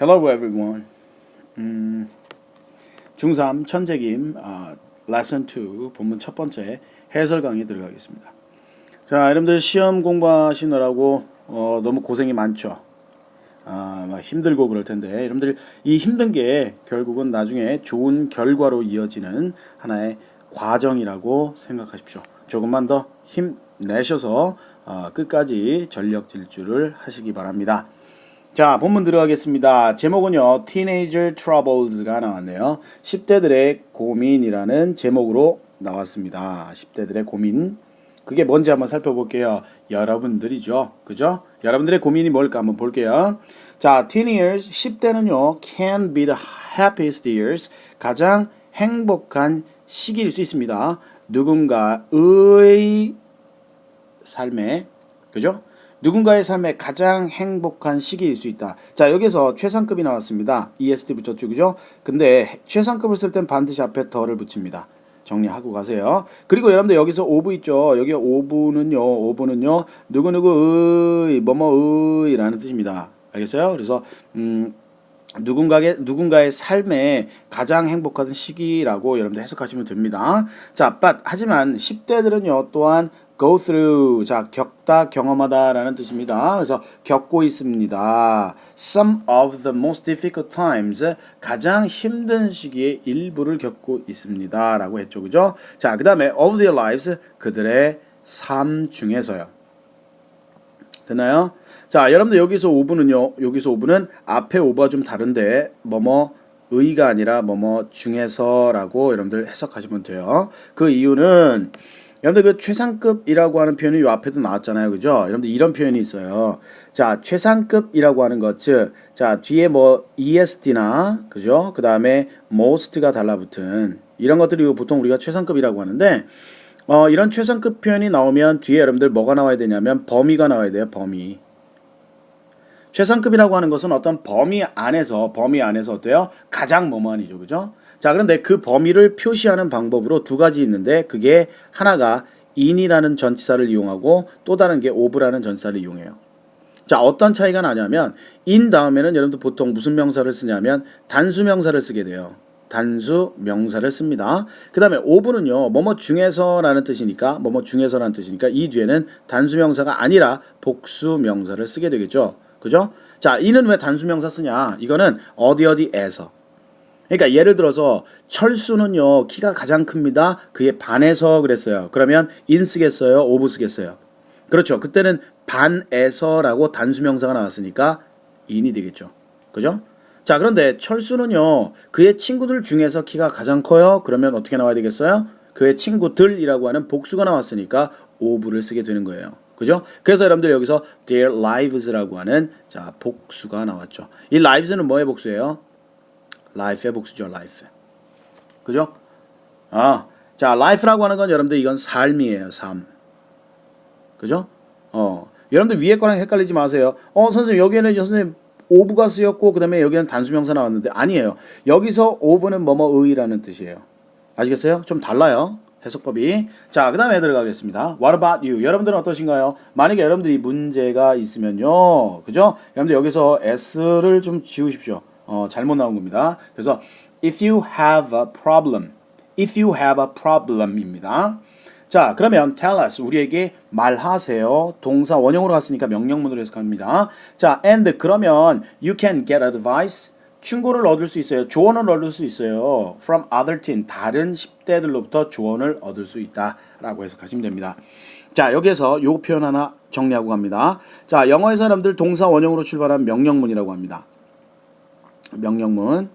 Hello everyone. 음, 중3 천재김 아, 레슨 2 본문 첫 번째 해설 강의 들어가겠습니다. 자, 여러분들 시험 공부하시느라고 어, 너무 고생이 많죠. 아, 막 힘들고 그럴 텐데 여러분들 이 힘든 게 결국은 나중에 좋은 결과로 이어지는 하나의 과정이라고 생각하십시오. 조금만 더 힘내셔서 어, 끝까지 전력 질주를 하시기 바랍니다. 자, 본문 들어가겠습니다. 제목은요, Teenager Troubles가 나왔네요. 10대들의 고민이라는 제목으로 나왔습니다. 10대들의 고민. 그게 뭔지 한번 살펴볼게요. 여러분들이죠. 그죠? 여러분들의 고민이 뭘까 한번 볼게요. 자, teen years, 10대는요, can be the happiest years. 가장 행복한 시기일 수 있습니다. 누군가의 삶에, 그죠? 누군가의 삶에 가장 행복한 시기일 수 있다. 자, 여기서 최상급이 나왔습니다. EST 그죠? 근데 최상급을 쓸 땐 반드시 앞에 더를 붙입니다. 정리하고 가세요. 그리고 여러분들 여기서 오브 있죠. 여기 오브는요, 오브는요, 누구누구의, 뭐뭐의라는 뜻입니다. 알겠어요? 그래서, 음, 누군가의 누군가의 삶에 가장 행복한 시기라고 여러분들 해석하시면 됩니다. 자, but 하지만 10대들은요 또한 go through 자 겪다 경험하다라는 뜻입니다. 그래서 겪고 있습니다. Some of the most difficult times 가장 힘든 시기의 일부를 겪고 있습니다라고 했죠, 그죠? 자, 그다음에 of their lives 그들의 삶 중에서요. 됐나요? 자, 여러분들 여기서 5분은요. 여기서 5분은 앞에 5가 좀 다른데 뭐뭐 의가 아니라 뭐뭐 중에서라고 여러분들 해석하시면 돼요. 그 이유는 여러분들 그 최상급이라고 하는 표현이 요 앞에도 나왔잖아요. 그죠? 여러분들 이런 표현이 있어요. 자, 최상급이라고 하는 것, 즉, 자, 뒤에 뭐 EST나, 그죠? 그 다음에 most가 달라붙은 이런 것들이 보통 우리가 최상급이라고 하는데, 어, 이런 최상급 표현이 나오면 뒤에 여러분들 뭐가 나와야 되냐면 범위가 나와야 돼요. 범위. 최상급이라고 하는 것은 어떤 범위 안에서 범위 안에서 어때요? 가장 뭐뭐한이죠. 그죠? 자, 그런데 그 범위를 표시하는 방법으로 두 가지 있는데 그게 하나가 in이라는 전치사를 이용하고 또 다른 게 of라는 전치사를 이용해요. 자, 어떤 차이가 나냐면 in 다음에는 여러분들 보통 무슨 명사를 쓰냐면 단수 명사를 쓰게 돼요. 단수 명사를 씁니다. 그 다음에 오브는요, 뭐뭐 중에서라는 뜻이니까, 뭐뭐 중에서라는 뜻이니까, 이 뒤에는 단수 명사가 아니라 복수 명사를 쓰게 되겠죠. 그죠? 자, 이는 왜 단수 명사 쓰냐? 이거는 어디 어디에서. 그러니까 예를 들어서 철수는요, 키가 가장 큽니다. 그의 반에서 그랬어요. 그러면 인 쓰겠어요? 오브 쓰겠어요? 그렇죠. 그때는 반에서라고 단수 명사가 나왔으니까 인이 되겠죠. 그죠? 자, 그런데 철수는요, 그의 친구들 중에서 키가 가장 커요? 그러면 어떻게 나와야 되겠어요? 그의 친구들이라고 하는 복수가 나왔으니까 오브를 쓰게 되는 거예요. 그죠? 그래서 여러분들 여기서 their lives라고 하는 자, 복수가 나왔죠. 이 lives는 뭐의 복수예요? Life의 복수죠, life. 그죠? 아, 자, life라고 하는 건 여러분들 이건 삶이에요, 삶. 그죠? 어, 여러분들 위에 거랑 헷갈리지 마세요. 어, 선생님 여기에는 선생님 오브가 쓰였고 그다음에 여기는 단수명사 나왔는데 아니에요. 여기서 오브는 뭐뭐의라는 뜻이에요. 아시겠어요? 좀 달라요. 해석법이. 자, 그 다음에 들어가겠습니다. What about you? 여러분들은 어떠신가요? 만약에 여러분들이 문제가 있으면요. 그죠? 여러분들 여기서 s를 좀 지우십시오. 어, 잘못 나온 겁니다. 그래서 if you have a problem. if you have a problem입니다. 자, 그러면 tell us 우리에게 말하세요. 동사 원형으로 갔으니까 명령문으로 해석합니다. 자, and 그러면 you can get advice 충고를 얻을 수 있어요. 조언을 얻을 수 있어요. from other teen 다른 10대들로부터 조언을 얻을 수 있다라고 해석하시면 됩니다. 자, 여기에서 요 표현 하나 정리하고 갑니다. 자, 영어의 사람들 동사 원형으로 출발한 명령문이라고 합니다. 명령문.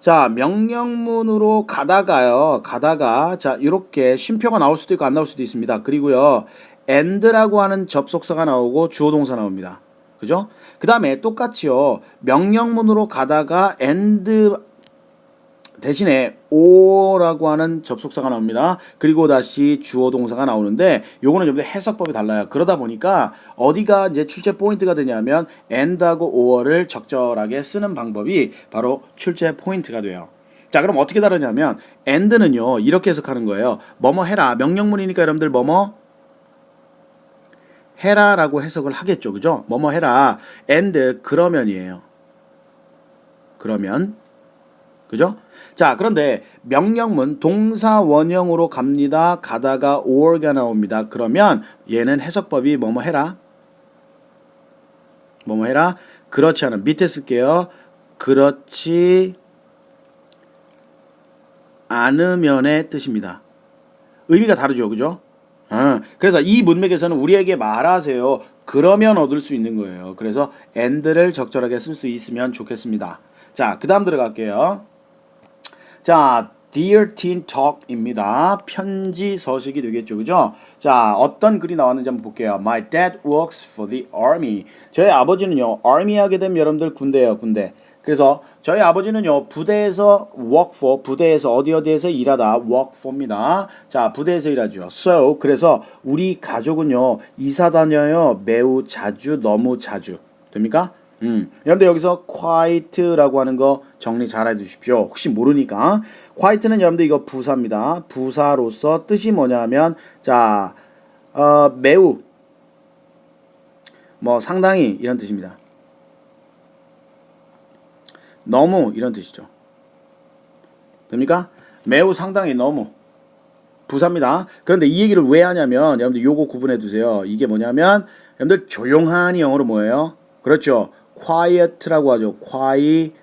자, 명령문으로 가다가요. 가다가 자, 이렇게 쉼표가 나올 수도 있고 안 나올 수도 있습니다. 그리고요. and라고 하는 접속사가 나오고 주어 동사 나옵니다. 그죠? 그다음에 똑같이요. 명령문으로 가다가 and 대신에 o라고 하는 접속사가 나옵니다. 그리고 다시 주어 동사가 나오는데 요거는 여러분들 해석법이 달라요. 그러다 보니까 어디가 이제 출제 포인트가 되냐면 and하고 or를 적절하게 쓰는 방법이 바로 출제 포인트가 돼요. 자, 그럼 어떻게 다르냐면 and는요. 이렇게 해석하는 거예요. 뭐뭐 해라. 명령문이니까 여러분들 뭐뭐 해라라고 해석을 하겠죠. 그죠? 뭐뭐 해라. and 그러면이에요. 그러면 그죠? 자, 그런데 명령문 동사 원형으로 갑니다. 가다가 or가 나옵니다. 그러면 얘는 해석법이 뭐뭐 해라. 뭐뭐 해라. 그렇지 않은 밑에 쓸게요. 그렇지 않으면의 뜻입니다. 의미가 다르죠. 그죠? 어, 그래서 이 문맥에서는 우리에게 말하세요. 그러면 얻을 수 있는 거예요. 그래서 and를 적절하게 쓸 수 있으면 좋겠습니다. 자, 그 다음 들어갈게요. 자, Dear Teen Talk입니다. 편지 서식이 되겠죠. 그죠? 자, 어떤 글이 나왔는지 한번 볼게요. My dad works for the army. 저희 아버지는요, army 하게 되면 여러분들 군대예요, 군대. 그래서 저희 아버지는요, 부대에서 work for, 부대에서 어디 어디에서 일하다 work for입니다. 자, 부대에서 일하죠. So, 그래서 우리 가족은요, 이사 다녀요. 매우 자주, 너무 자주. 됩니까? 음, 여러분들 여기서 quiet라고 하는 거 정리 잘 해두십시오. 혹시 모르니까 quiet는 여러분들 이거 부사입니다. 부사로서 뜻이 뭐냐면 자 어, 매우 뭐 상당히 이런 뜻입니다. 너무 이런 뜻이죠. 됩니까? 매우 상당히 너무 부사입니다. 그런데 이 얘기를 왜 하냐면 여러분들 요거 구분해 두세요. 이게 뭐냐면 여러분들 조용한 영어로 뭐예요? 그렇죠. Quiet라고 하죠. quiet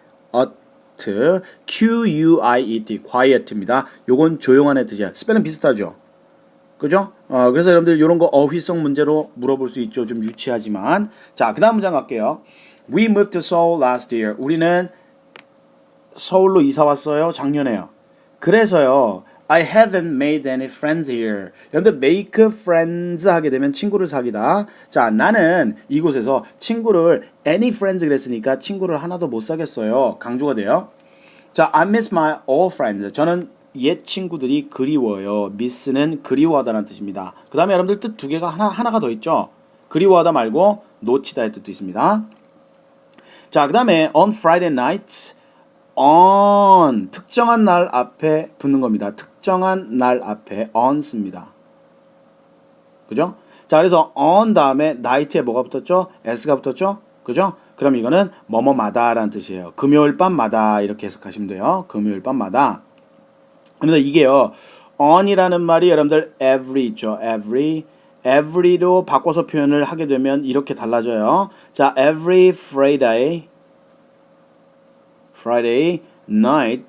Q U I E T quiet입니다. 요건 조용한의 뜻이야. 스펠은 비슷하죠. 그죠? 어, 그래서 여러분들 이런 거 어휘성 문제로 물어볼 수 있죠. 좀 유치하지만. 자, 그 다음 문장 갈게요. We moved to Seoul last year. 우리는 서울로 이사 왔어요. 작년에요. 그래서요. I haven't made any friends here. 여러분들 make friends 하게 되면 친구를 사귀다. 자, 나는 이곳에서 친구를 any friends 그랬으니까 친구를 하나도 못 사겠어요. 강조가 돼요. 자, I miss my old friends. 저는 옛 친구들이 그리워요. miss는 그리워하다라는 뜻입니다. 그 다음에 여러분들 뜻 두 개가 하나, 하나가 더 있죠. 그리워하다 말고 놓치다의 뜻도 있습니다. 자, 그 다음에 on Friday nights on 특정한 날 앞에 붙는 겁니다. 특 정한 날 앞에 on 씁니다. 그죠? 자, 그래서 on 다음에 night에 뭐가 붙었죠? s가 붙었죠? 그죠? 그럼 이거는 뭐뭐마다라는 뜻이에요. 금요일 밤마다 이렇게 해석하시면 돼요. 금요일 밤마다. 그런데 이게요. on이라는 말이 여러분들 every 있죠. every every로 바꿔서 표현을 하게 되면 이렇게 달라져요. 자, every Friday Friday night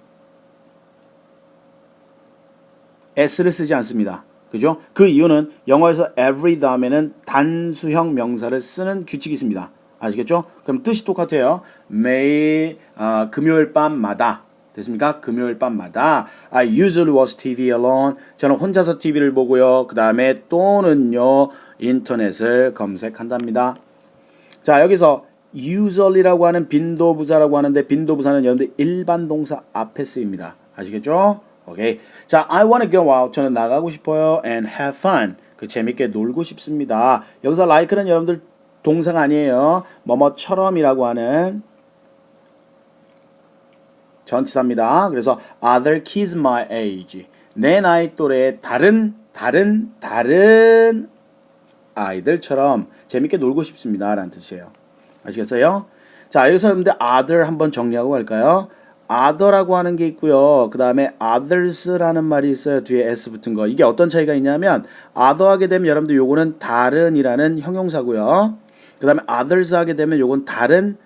s를 쓰지 않습니다. 그죠? 그 이유는 영어에서 every 다음에는 단수형 명사를 쓰는 규칙이 있습니다. 아시겠죠? 그럼 뜻이 똑같아요. 매일 어, 금요일 밤마다 됐습니까? 금요일 밤마다 I usually watch TV alone. 저는 혼자서 TV를 보고요. 그 다음에 또는요 인터넷을 검색한답니다. 자 여기서 usually라고 하는 빈도부사라고 하는데 빈도부사는 여러분들 일반 동사 앞에 쓰입니다. 아시겠죠? 오케이. 자, I wanna go out. 저는 나가고 싶어요. And have fun. 그 재밌게 놀고 싶습니다. 여기서 like는 여러분들 동사가 아니에요. 뭐뭐처럼이라고 하는 전치사입니다. 그래서 other kids my age. 내 나이 또래의 다른 다른 다른 아이들처럼 재밌게 놀고 싶습니다. 라는 뜻이에요. 아시겠어요? 자, 여기서 여러분들 other 한번 정리하고 갈까요? Other라고 하는 게 있고요. 그 다음에 others라는 말이 있어요. 뒤에 s 붙은 거. 이게 어떤 차이가 있냐면 other 하게 되면 여러분들 요거는 다른이라는 형용사고요. 그 다음에 others 하게 되면 요건 다른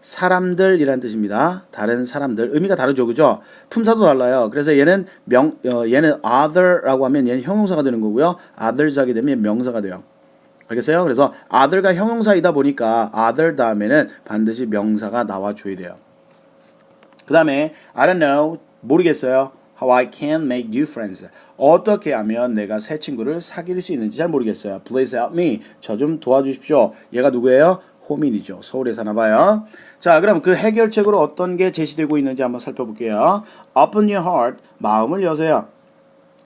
사람들이라는 뜻입니다. 다른 사람들 의미가 다르죠, 그죠? 품사도 달라요. 그래서 얘는 명 어, 얘는 other라고 하면 얘는 형용사가 되는 거고요. others 하게 되면 명사가 돼요. 알겠어요? 그래서 other가 형용사이다 보니까 other 다음에는 반드시 명사가 나와줘야 돼요. 그 다음에 I don't know 모르겠어요. How I can make new friends. 어떻게 하면 내가 새 친구를 사귈 수 있는지 잘 모르겠어요. Please help me. 저 좀 도와주십시오. 얘가 누구예요? 호민이죠. 서울에 사나 봐요. 자, 그럼 그 해결책으로 어떤 게 제시되고 있는지 한번 살펴볼게요. Open your heart. 마음을 여세요.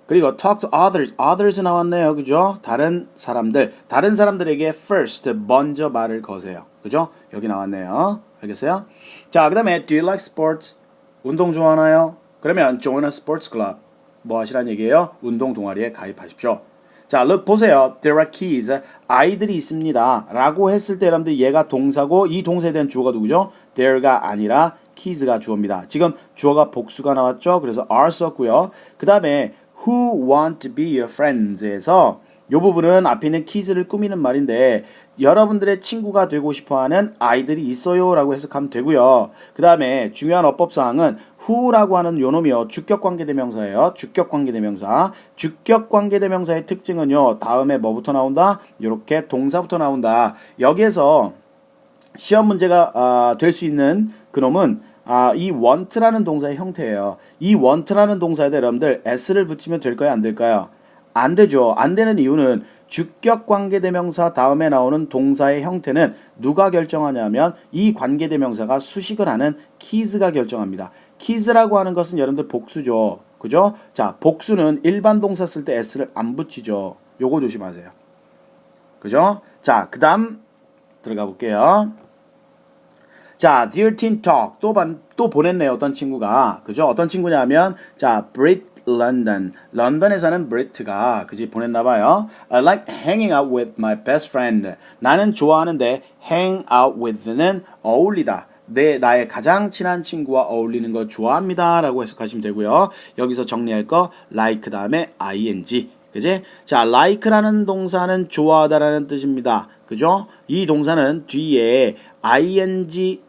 그리고 talk to others. others 나왔네요. 그죠? 다른 사람들. 다른 사람들에게 first 먼저 말을 거세요. 그죠? 여기 나왔네요. 알겠어요? 자, 그 다음에 do you like sports? 운동 좋아하나요? 그러면 join a sports club. 뭐 하시란 얘기예요? 운동 동아리에 가입하십시오. 자, look 보세요. There are kids. 아이들이 있습니다. 라고 했을 때 여러분들 얘가 동사고 이 동사에 대한 주어가 누구죠? there가 아니라 keys가 주어입니다. 지금 주어가 복수가 나왔죠. 그래서 are 썼고요. 그 다음에 who want to be your friends에서 이 부분은 앞에 있는 keys를 꾸미는 말인데 여러분들의 친구가 되고 싶어하는 아이들이 있어요 라고 해석하면 되고요. 그 다음에 중요한 어법사항은 who라고 하는 요놈이요 주격관계대명사예요. 주격관계대명사. 주격관계대명사의 특징은요. 다음에 뭐부터 나온다? 이렇게 동사부터 나온다. 여기에서 시험 문제가 아, 될수 있는 그놈은 아, 이 want라는 동사의 형태예요. 이 want라는 동사에다 여러분들 s를 붙이면 될까요? 안 될까요? 안 되죠. 안 되는 이유는 주격 관계대명사 다음에 나오는 동사의 형태는 누가 결정하냐면 이 관계대명사가 수식을 하는 키즈가 결정합니다. 키즈라고 하는 것은 여러분들 복수죠. 그죠? 자, 복수는 일반 동사 쓸 때 s를 안 붙이죠. 요거 조심하세요. 그죠? 자, 그 다음 들어가 볼게요. 자, Dear Teen Talk 또, 반, 또 보냈네요. 어떤 친구가. 그죠? 어떤 친구냐면, 자, Brit London. 런던에 사는 브리트가, 그지? 보냈나 봐요. I like hanging out with my best friend. 나는 좋아하는데, hang out with는 어울리다. 내, 나의 가장 친한 친구와 어울리는 거 좋아합니다. 라고 해석하시면 되고요. 여기서 정리할 거, like 다음에 ing. 그지? 자, like라는 동사는 좋아하다라는 뜻입니다. 그죠? 이 동사는 뒤에 ing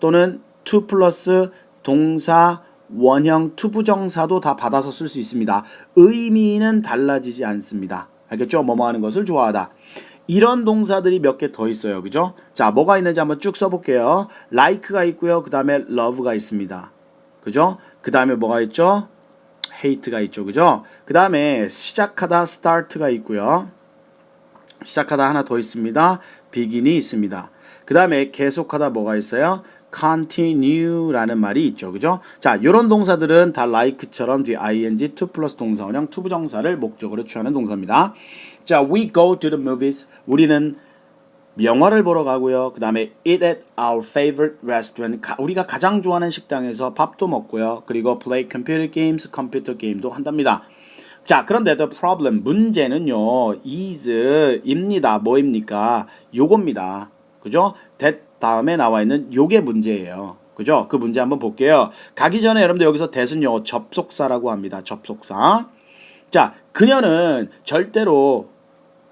또는 to 플러스 동사 원형 투부정사도 다 받아서 쓸 수 있습니다. 의미는 달라지지 않습니다. 알겠죠? 뭐뭐 하는 것을 좋아하다. 이런 동사들이 몇 개 더 있어요. 그죠? 자, 뭐가 있는지 한번 쭉 써볼게요. like가 있고요. 그 다음에 love가 있습니다. 그죠? 그 다음에 뭐가 있죠? hate가 있죠. 그죠? 그 다음에 시작하다 start가 있고요. 시작하다 하나 더 있습니다. begin이 있습니다. 그 다음에 계속하다 뭐가 있어요? Continue라는 말이 있죠. 그죠? 자, 요런 동사들은 다 like처럼 뒤에 ing, to 플러스 동사원형 투부정사를 목적으로 취하는 동사입니다. 자, we go to the movies. 우리는 영화를 보러 가고요. 그 다음에 eat at our favorite restaurant. 가, 우리가 가장 좋아하는 식당에서 밥도 먹고요. 그리고 play computer games, 컴퓨터 게임도 한답니다. 자, 그런데 the problem, 문제는요, is입니다. 뭐입니까? 요겁니다. 그죠? that 다음에 나와 있는 요게 문제예요. 그죠? 그 문제 한번 볼게요. 가기 전에 여러분들 여기서 that은요, 접속사라고 합니다. 접속사. 자, 그녀는 절대로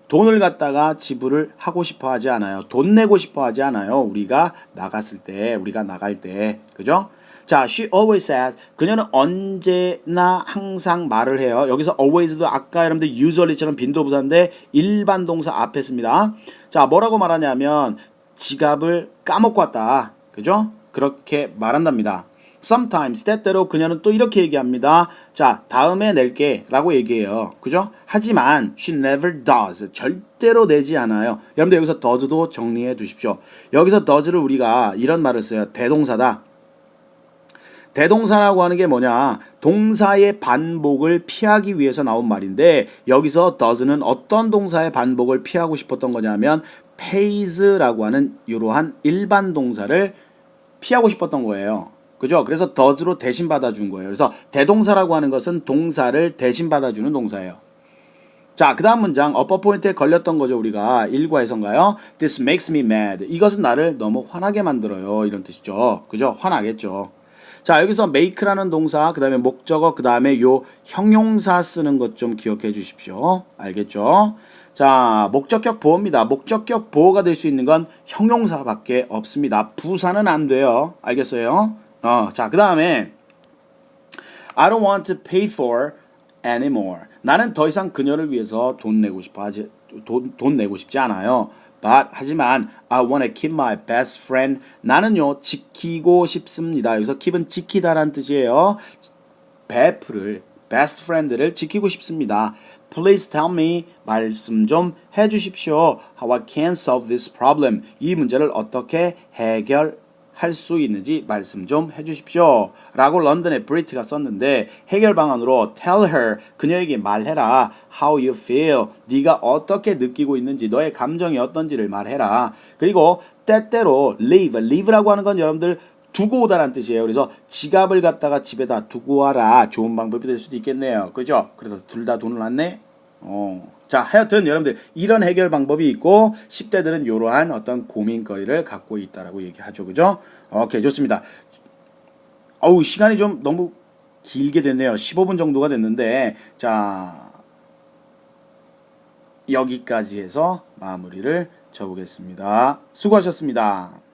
돈을 갖다가 지불을 하고 싶어 하지 않아요. 돈 내고 싶어 하지 않아요. 우리가 나갔을 때, 우리가 나갈 때. 그죠? 자, she always said. 그녀는 언제나 항상 말을 해요. 여기서 always도 아까 여러분들 usually처럼 빈도부사인데 일반 동사 앞에 씁니다. 자, 뭐라고 말하냐면 지갑을 까먹고 왔다. 그죠? 그렇게 말한답니다. Sometimes 때때로 그녀는 또 이렇게 얘기합니다. 자, 다음에 낼게라고 얘기해요. 그죠? 하지만 she never does. 절대로 내지 않아요. 여러분들 여기서 does도 정리해 두십시오. 여기서 does를 우리가 이런 말을 써요. 대동사다. 대동사라고 하는 게 뭐냐? 동사의 반복을 피하기 위해서 나온 말인데 여기서 does는 어떤 동사의 반복을 피하고 싶었던 거냐면 pays라고 하는 이러한 일반 동사를 피하고 싶었던 거예요. 그죠? 그래서 does로 대신 받아준 거예요. 그래서 대동사라고 하는 것은 동사를 대신 받아주는 동사예요. 자, 그 다음 문장, 어퍼 포인트에 걸렸던 거죠, 우리가. 1과에선가요? This makes me mad. 이것은 나를 너무 화나게 만들어요. 이런 뜻이죠. 그죠? 화나겠죠. 자, 여기서 make라는 동사, 그 다음에 목적어, 그 다음에 요 형용사 쓰는 것 좀 기억해 주십시오. 알겠죠? 자, 목적격 보호입니다. 목적격 보호가 될 수 있는 건 형용사밖에 없습니다. 부사는 안 돼요. 알겠어요? 어, 자, 그 다음에 I don't want to pay for anymore. 나는 더 이상 그녀를 위해서 돈 내고 싶어 하지 돈, 돈 내고 싶지 않아요. But 하지만 I want to keep my best friend. 나는요 지키고 싶습니다. 여기서 keep은 지키다라는 뜻이에요. 베프를 best friend를 지키고 싶습니다. Please tell me 말씀 좀 해주십시오. How I can solve this problem. 이 문제를 어떻게 해결 할 수 있는지 말씀 좀 해주십시오. 라고 런던의 브리트가 썼는데 해결 방안으로 tell her 그녀에게 말해라. How you feel. 네가 어떻게 느끼고 있는지 너의 감정이 어떤지를 말해라. 그리고 때때로 leave. leave라고 하는 건 여러분들 두고 오다라는 뜻이에요. 그래서 지갑을 갖다가 집에다 두고 와라. 좋은 방법이 될 수도 있겠네요. 그죠? 그래서 둘 다 돈을 안 내? 어. 자, 하여튼 여러분들 이런 해결 방법이 있고 10대들은 이러한 어떤 고민거리를 갖고 있다라고 얘기하죠. 그죠? 오케이, 좋습니다. 어우, 시간이 좀 너무 길게 됐네요. 15분 정도가 됐는데 자, 여기까지 해서 마무리를 쳐 보겠습니다. 수고하셨습니다.